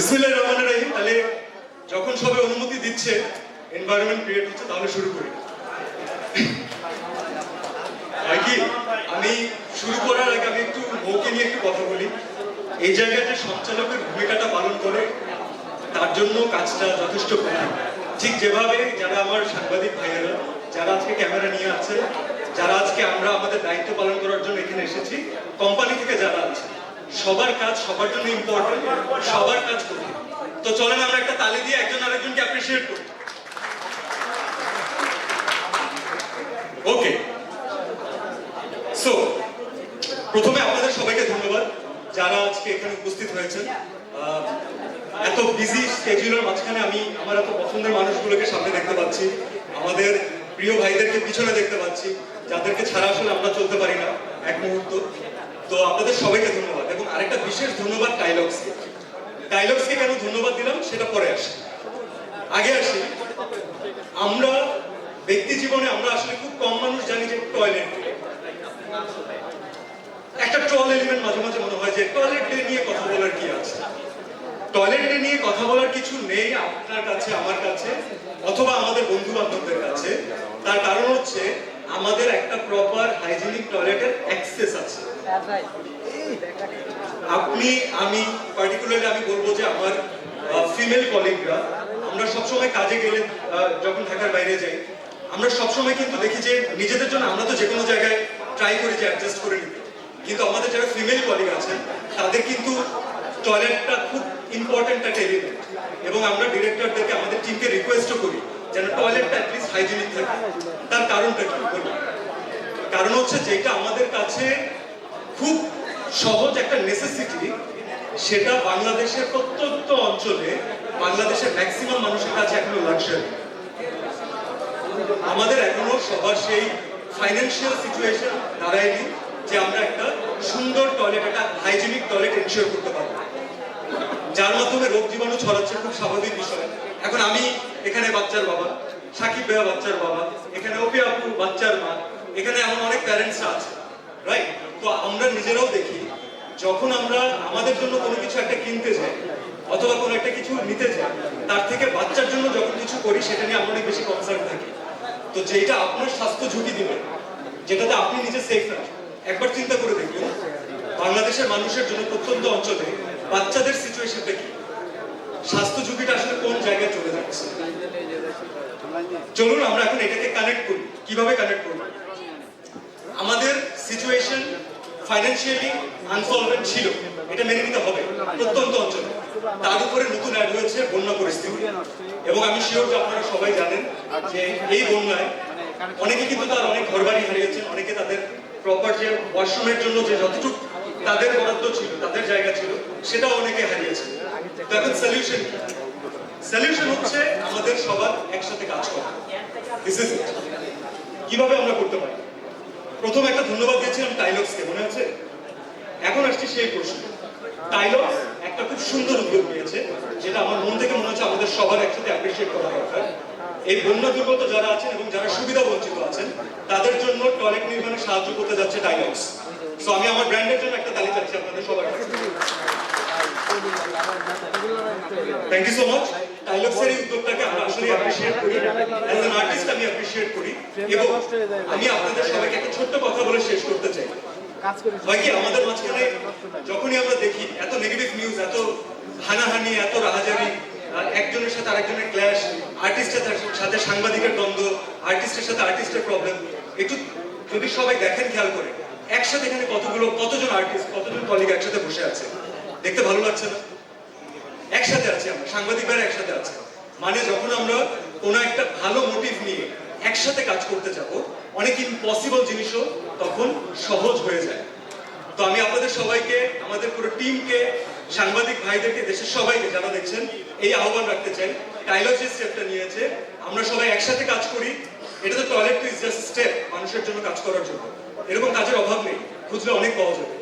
বিসমিল্লাহির রহমানির রহিম, তাহলে যখন সবাই অনুমতি দিচ্ছে এনভায়রনমেন্ট ক্রিয়েট হচ্ছে, তাহলে শুরু করি। হয় আমি শুরু করার আগে আমি একটু মৌকে নিয়ে একটু কথা বলি। এই জায়গায় সঞ্চালকের ভূমিকাটা পালন করে, তার জন্য কাজটা যথেষ্ট কঠিন। ঠিক যেভাবে যারা আমার সাংবাদিক ভাইয়েরা, যারা আজকে ক্যামেরা নিয়ে আছে, যারা আজকে আমরা আমাদের দায়িত্ব পালন করার জন্য এখানে এসেছি, কোম্পানি সবার কাজ সবার জন্য ইম্পর্টেন্ট সবার কাজ কঠিন তো চলেন, আমরা একটা তালি দিয়ে একজন আরেকজনকে অ্যাপ্রিসিয়েট করি। ওকে সো প্রথমে আপনাদের সবাইকে ধন্যবাদ যারা আজকে এখানে উপস্থিত হয়েছেন। এত বিজি স্কেজুলের মাঝখানে আমি আমার এত পছন্দের মানুষগুলোকে সামনে দেখতে পাচ্ছি। আমাদের প্রিয় ভাইদেরকে পিছনে দেখতে পাচ্ছি, যাদেরকে ছাড়া আসলে আমরা চলতে পারি না এক মুহূর্ত। তো আপনাদের সবাইকে ধন্যবাদ। এবং আরেকটা বিশেষ ধন্যবাদ ডায়লগসকে ডায়লগসকে কেন ধন্যবাদ দিলাম? সেটা পরে আসি। আগে আসি। আমরা ব্যক্তি জীবনে আমরা আসলে খুব কম মানুষ জানি যে টয়লেট একটা ট্রল এলিমেন্ট মাঝে মাঝে মনে হয় যে টয়লেট নিয়ে কথা বলার কি আছে? টয়লেট নিয়ে কথা বলার কিছু নেই আপনার কাছে, আমার কাছে, অথবা আমাদের বন্ধু বান্ধবদের কাছে। তার কারণ হচ্ছে আমাদের একটা প্রপার হাইজিনিক টয়লেটের অ্যাক্সেস আছে। আপনি, আমি পার্টিকুলারলি আমি বলব যে আমার ফিমেল কলিগরা আমরা সবসময় কাজে গেলে যখন ঢাকার বাইরে যাই, আমরা সবসময় কিন্তু দেখি যে নিজেদের জন্য আমরা তো যে কোনো জায়গায় ট্রাই করি যে অ্যাডজাস্ট করে নিতে। কিন্তু আমাদের যারা ফিমেল কলিগ আছেন, তাদের কিন্তু টয়লেটটা খুব ইম্পর্টেন্ট একটা এলিমেন্ট এবং আমরা ডিরেক্টরদেরকে আমাদের টিমকে রিকোয়েস্টও করি যেন টয়লেটটা অ্যাটলিস্ট হাইজিনিক থাকে। তার কারণটা কি? কারণ হচ্ছে যেটা আমাদের কাছে খুব সহজ একটা নেসেসিটি সেটা বাংলাদেশের প্রত্যন্ত অঞ্চলে বাংলাদেশের ম্যাক্সিমাম মানুষের কাছে এখনও লাক্সারি আমাদের এখনও সবার সেই ফাইন্যান্সিয়াল সিচুয়েশন দাঁড়ায়নি যে আমরা একটা সুন্দর টয়লেট একটা হাইজিনিক টয়লেট এনশিওর করতে পারব। যার মাধ্যমে রোগ জীবাণু ছড়াচ্ছে, খুব স্বাভাবিক বিষয়। এখন আমি এখানে বাচ্চার বাবা, সাকিব ভাইয়া বাচ্চার বাবা, এখানে ওপি আপু বাচ্চার মা, এখানে এমন অনেক প্যারেন্টস আছে। রাইট তো আমরা নিজেরাও দেখি, যখন আমরা আমাদের জন্য কোনো কিছু একটা কিনতে যাই, অথবা কোনো একটা কিছু নিতে যাই, তার থেকে বাচ্চার জন্য যখন কিছু করি, সেটা নিয়ে আমরা অনেক বেশি কনসার্ন থাকি। তো যেটা আপনার স্বাস্থ্য ঝুঁকি দিবে, যেটাতে আপনি নিজে সেফ না। একবার চিন্তা করে দেখুন, বাংলাদেশের মানুষের জন্য প্রত্যন্ত অঞ্চলে বাচ্চাদের সিচুয়েশনটা কি? স্বাস্থ্য ঝুঁকিটা আসলে কোন জায়গায় চলে যাচ্ছে? চলুন, আমরা এখন এটাকে কানেক্ট করি। কীভাবে কানেক্ট করব? আমাদের সিচুয়েশন ফাইন্যান্সিয়ালি আনসলভেন্ট ছিল। এটা মেনে নিতে হবে। প্রত্যন্ত অঞ্চলে। তার উপরে নতুন অ্যাড হয়েছে বন্যা পরিস্থিতি। এবং আমি শিওর যে আপনারা সবাই জানেন যে এই বন্যায় অনেকে কিন্তু তার অনেক ঘরবাড়ি হারিয়েছেন, অনেকে তাদের প্রপার যে ওয়াশরুমের জন্য যে যতটুকু তাদের বরাদ্দ ছিল, তাদের জায়গা ছিল, সেটাও অনেকে হারিয়েছে। এখন সলিউশন সলিউশন হচ্ছে আমাদের সবার একসাথে কাজ করা। দিস ইজ কীভাবে আমরা করতে পারি? প্রথম একটা ধন্যবাদ দিয়েছিলাম টাইলক্সকে, মনে আছে? এখন আসছি সেই প্রশ্ন। টাইলক্স একটা খুব সুন্দর উদ্যোগ নিয়েছে যেটা আমার মন থেকে মনে হচ্ছে আমাদের সবার একসাথে অ্যাপ্রিসিয়েট করা দরকার। এই বন্যা দুর্গত যারা আছেন এবং যারা সুবিধা বঞ্চিত আছেন, তাদের জন্য টয়লেট নির্মাণে সাহায্য করতে যাচ্ছে টাইলক্স। সো আমি আমার ব্র্যান্ডের জন্য একটা তালিকা চাচ্ছি আপনাদের সবার থ্যাংক ইউ সো মাচ টাইলক্সের এই উদ্যোগটাকে আমরা আসলে অ্যাপ্রিশিয়েট করি। অ্যাজ অ্যান আর্টিস্ট আমি অ্যাপ্রিশিয়েট করি। এবং আমি আপনাদের সবাইকে একটা ছোট্ট কথা বলে শেষ করতে চাই। আমাদের মাঝখানে যখনই আমরা দেখি এত নেগেটিভ নিউজ এত হানাহানি, এত একজনের সাথে আরেকজনের ক্ল্যাশ আর্টিস্টের সাথে সাংবাদিকের দ্বন্দ্ব আর্টিস্টের সাথে আর্টিস্টের প্রবলেম একটু যদি সবাই দেখেন, খেয়াল করে একসাথে এখানে কতগুলো, কতজন আর্টিস্ট কতজন কলিগ একসাথে বসে আছে? দেখতে ভালো লাগছে না? একসাথে আছি আমরা সাংবাদিকরা একসাথে আছে। মানে যখন আমরা কোনো একটা ভালো মোটিভ নিয়ে একসাথে কাজ করতে যাব, অনেক ইম্পসিবল জিনিসও তখন সহজ হয়ে যায়। তো আমি আপনাদের সবাইকে, আমাদের পুরো টিমকে সাংবাদিক ভাইদেরকে, দেশের সবাইকে যারা দেখছেন, এই আহ্বান রাখতে চাই। টাইলর স্টেপটা নিয়েছে, আমরা সবাই একসাথে কাজ করি। এটা তো toilet two is just step মানুষের জন্য কাজ করার জন্য। এরকম কাজের অভাব নেই, খুঁজলে অনেক পাওয়া যাবে।